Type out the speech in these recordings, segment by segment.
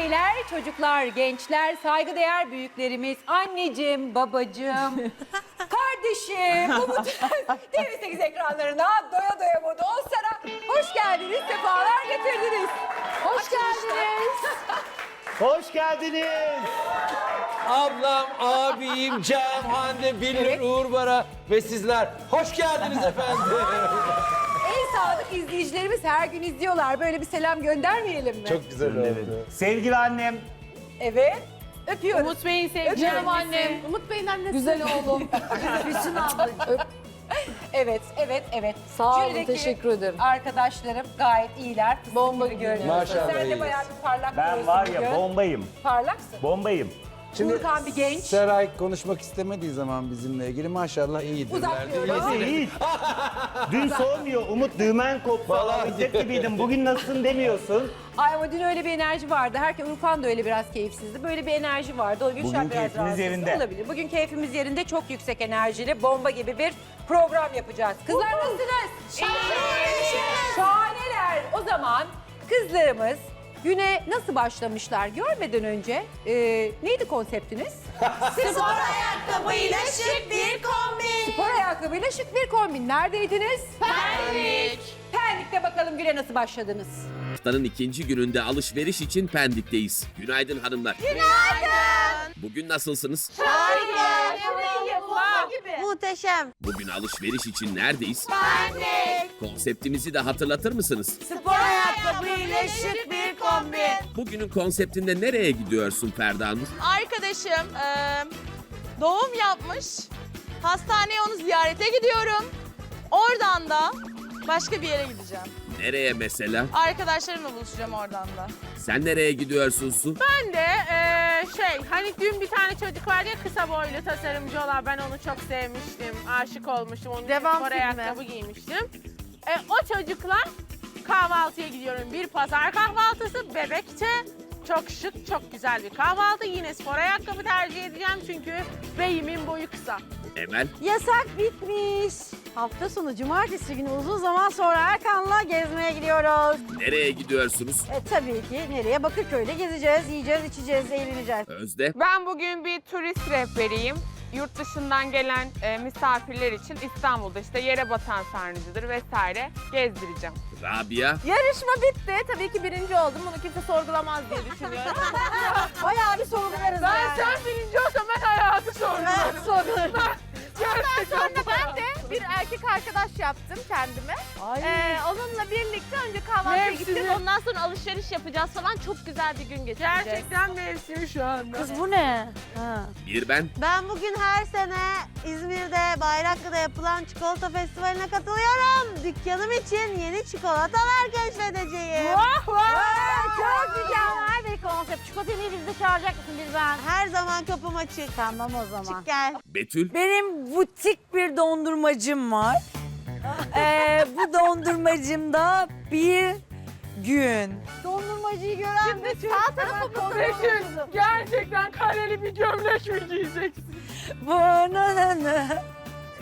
beyler, çocuklar, gençler, saygıdeğer büyüklerimiz, anneciğim, babacığım, kardeşim, Umut TV8 ekranlarına doya doya moda olsana hoş geldiniz, sefalar getirdiniz. Hoş geldiniz. Hoş geldiniz. Ablam, abim, Cem, Hande, Bilir, Evet. Uğur Bara ve sizler. Hoş geldiniz efendim. Sadık izleyicilerimiz her gün izliyorlar. Böyle bir selam göndermeyelim mi? Çok güzel oldu. Sevgili annem. Evet. Öpüyoruz. Umut Bey'in sevgili Öpüyorum annem. Umut Bey'in annesi. Güzel oğlum. Füsun abla. Evet, evet, evet. Sağ olun, Jürideki teşekkür ederim. Arkadaşlarım gayet iyiler. Bomba gibi görünüyorsun. Maşallah Sen de iyiyiz. bayağı bir parlak Ben var ya bugün. bombayım. Parlaksın. Bombayım. Furkan bir genç. Seray konuşmak istemediği zaman bizimle ilgili maşallah iyidir. Uzaklıyorum. Neyse iyi. Dün sormuyor Umut düğmen koptu. Ağlayacak gibiydim. Bugün nasılsın demiyorsun. Ay ama dün öyle bir enerji vardı. Herkes Urkan da öyle biraz keyifsizdi. Böyle bir enerji vardı. O Gülşah Bugün biraz keyfimiz rahatsızdı. yerinde. Olabilir. Bugün keyfimiz yerinde. Çok yüksek enerjili, bomba gibi bir program yapacağız. Kızlar nasılsınız? Şahaneler. O zaman kızlarımız güne nasıl başlamışlar görmeden önce e, neydi konseptiniz? Spor ayakkabıyla şık bir kombin. Spor ayakkabıyla şık bir kombin. Neredeydiniz? Pendik. Pendik'te bakalım güne nasıl başladınız? Haftanın ikinci gününde alışveriş için Pendik'teyiz. Günaydın hanımlar. Günaydın. Bugün nasılsınız? Harika. Muhteşem. Bugün alışveriş için neredeyiz? Pendik. Konseptimizi de hatırlatır mısınız? Spor ayakkabıyla şık bir kombin. Bugünün konseptinde nereye gidiyorsun Ferda Nur? Arkadaşım eee, doğum yapmış. Hastaneye onu ziyarete gidiyorum. Oradan da başka bir yere gideceğim. Nereye mesela? Arkadaşlarımla buluşacağım oradan da. Sen nereye gidiyorsun Su? Ben de eee, şey hani dün bir tane çocuk var ya kısa boylu tasarımcı olan ben onu çok sevmiştim. Aşık olmuştum. Onun Devam spor filmi. ayakkabı giymiştim. E, o çocukla kahvaltıya gidiyorum. Bir pazar kahvaltısı bebekçe. Çok şık, çok güzel bir kahvaltı. Yine spor ayakkabı tercih edeceğim çünkü beyimin boyu kısa. Emel, Yasak bitmiş. Hafta sonu cumartesi günü uzun zaman sonra Erkan'la gezmeye gidiyoruz. nereye gidiyorsunuz? E tabii ki nereye? Bakırköy'de gezeceğiz, yiyeceğiz, içeceğiz, eğleneceğiz. Özde, Ben bugün bir turist rehberiyim. Yurt dışından gelen e, misafirler için İstanbul'da işte yere batan sarnıcıdır vesaire gezdireceğim. Rabia, Yarışma bitti. Tabii ki birinci oldum. Bunu kimse sorgulamaz diye düşünüyorum. Bayağı bir sorgularız ben yani. sen birinci olsam ben hayatı sorgularım. Evet, sorgularız. Erkek arkadaş yaptım kendime. Ay. Ee, onunla birlikte önce kahvaltıya Mevsimi. gittik. Ondan sonra alışveriş yapacağız falan. Çok güzel bir gün geçireceğiz. Gerçekten mevsimi şu anda. Kız bu ne? Ha. bir ben. Ben bugün her sene İzmir'de Bayraklı'da yapılan çikolata festivaline katılıyorum. Dükkanım için yeni çikolatalar keşfedeceğim. Vah vah! Çok bir konsept. Çikolatayı biz de çağıracak mısın bizden? Her zaman kapım açık. Tamam o zaman. Çık gel. Betül, Benim butik bir dondurmacım var. ee, bu dondurmacımda bir gün. Dondurmacıyı gören de sağ tarafımızda Betül gerçekten kareli bir gömlek mi giyeceksin? Burnunu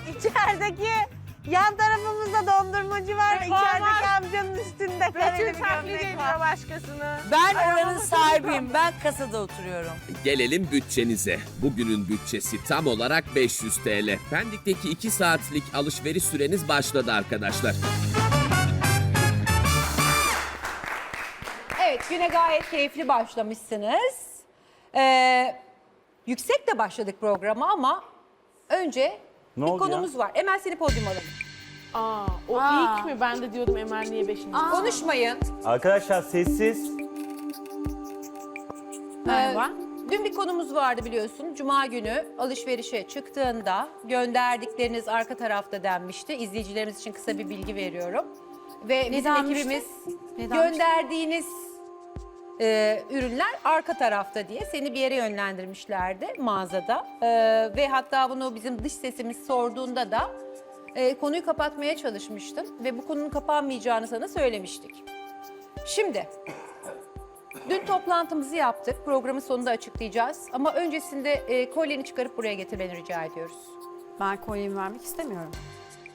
İçerideki yan tarafımızda dondurmacı var. Var, İçerideki amcanın üstünde kareli Betül bir taklit gömlek ediyor var. başkasını. Ben oranın sahibiyim. Ben kasada oturuyorum. gelelim bütçenize. Bugünün bütçesi tam olarak 500 TL. Pendik'teki 2 saatlik alışveriş süreniz başladı arkadaşlar. Evet, güne gayet keyifli başlamışsınız. Ee, yüksek de başladık programa ama önce Ne bir oldu ya? konumuz var. Emel seni podyuma alalım. Aa, o ilk mi? Ben de diyordum Emel niye beşinci? Konuşmayın. Arkadaşlar sessiz. Merhaba. Dün bir konumuz vardı biliyorsun. Cuma günü alışverişe çıktığında gönderdikleriniz arka tarafta denmişti. İzleyicilerimiz için kısa bir bilgi veriyorum. Ve bizim denmişti? ekibimiz Ne denmişti? gönderdiğiniz e, ürünler arka tarafta diye seni bir yere yönlendirmişlerdi mağazada. E, ve hatta bunu bizim dış sesimiz sorduğunda da e, konuyu kapatmaya çalışmıştın. Ve bu konunun kapanmayacağını sana söylemiştik. Şimdi Dün toplantımızı yaptık. Programın sonunda açıklayacağız. Ama öncesinde e, kolyeni çıkarıp buraya getirmeni rica ediyoruz. Ben kolyemi vermek istemiyorum.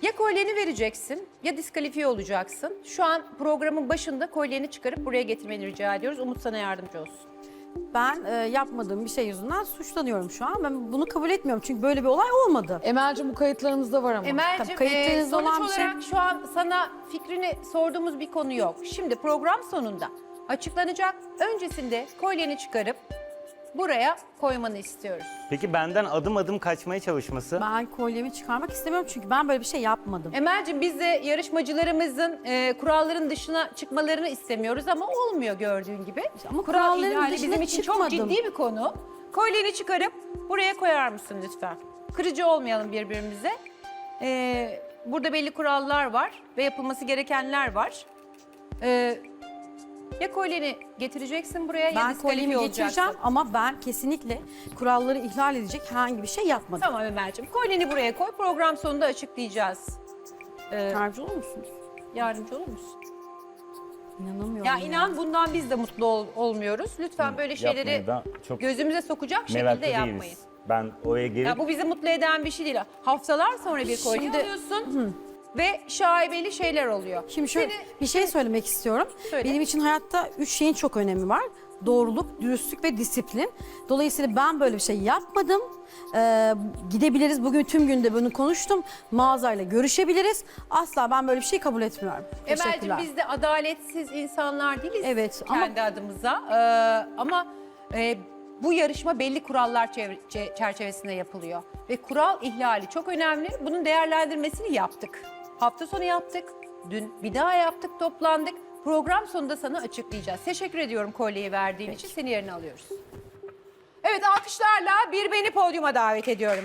Ya kolyeni vereceksin ya diskalifiye olacaksın. Şu an programın başında kolyeni çıkarıp buraya getirmeni rica ediyoruz. Umut sana yardımcı olsun. Ben e, yapmadığım bir şey yüzünden suçlanıyorum şu an. Ben bunu kabul etmiyorum çünkü böyle bir olay olmadı. Emel'cim bu kayıtlarımızda var ama. Emel'cim Tabii kayıtlarınızda e, sonuç olan bir şey- olarak şu an sana fikrini sorduğumuz bir konu yok. Şimdi program sonunda açıklanacak. Öncesinde kolyeni çıkarıp buraya koymanı istiyoruz. Peki benden adım adım kaçmaya çalışması? Ben kolyemi çıkarmak istemiyorum çünkü ben böyle bir şey yapmadım. Emel'cim biz de yarışmacılarımızın e, kuralların dışına çıkmalarını istemiyoruz ama olmuyor gördüğün gibi. Ama Kural kuralların ihlali dışına bizim için çok çıkmadım. ciddi bir konu. Kolyeni çıkarıp buraya koyar mısın lütfen? Kırıcı olmayalım birbirimize. E, burada belli kurallar var ve yapılması gerekenler var. E, ya kolyeni getireceksin buraya ya Ben diskalifiye kolyemi olacaksın. getireceğim ama ben kesinlikle kuralları ihlal edecek herhangi bir şey yapmadım. Tamam Emel'cim kolyeni buraya koy program sonunda açıklayacağız. E, Yardımcı olur musunuz? yardımcı olur musun? İnanamıyorum. Ya inan bundan biz de mutlu ol- olmuyoruz. Lütfen böyle şeyleri Yapmayın çok gözümüze sokacak meraklı şekilde yapmayın. değiliz. Ben oraya gelip Ya bu bizi mutlu eden bir şey değil. Haftalar sonra bir kolye Şimdi- alıyorsun ve şaibeli şeyler oluyor. Şimdi şöyle Seni- bir şey söylemek istiyorum. Söyle. Benim için hayatta üç şeyin çok önemi var. Doğruluk, dürüstlük ve disiplin. Dolayısıyla ben böyle bir şey yapmadım. Ee, gidebiliriz. Bugün tüm günde bunu konuştum. Mağazayla görüşebiliriz. Asla ben böyle bir şey kabul etmiyorum. Emel'cim Teşekkürler. biz de adaletsiz insanlar değiliz Evet ama kendi adımıza. Ee, ama e, bu yarışma belli kurallar çevre- çe- çerçevesinde yapılıyor. Ve kural ihlali çok önemli. Bunun değerlendirmesini yaptık. Hafta sonu yaptık. Dün bir daha yaptık, toplandık. Program sonunda sana açıklayacağız. Teşekkür ediyorum kolyeyi verdiğin için. Seni yerine alıyoruz. Evet alkışlarla bir beni podyuma davet ediyorum.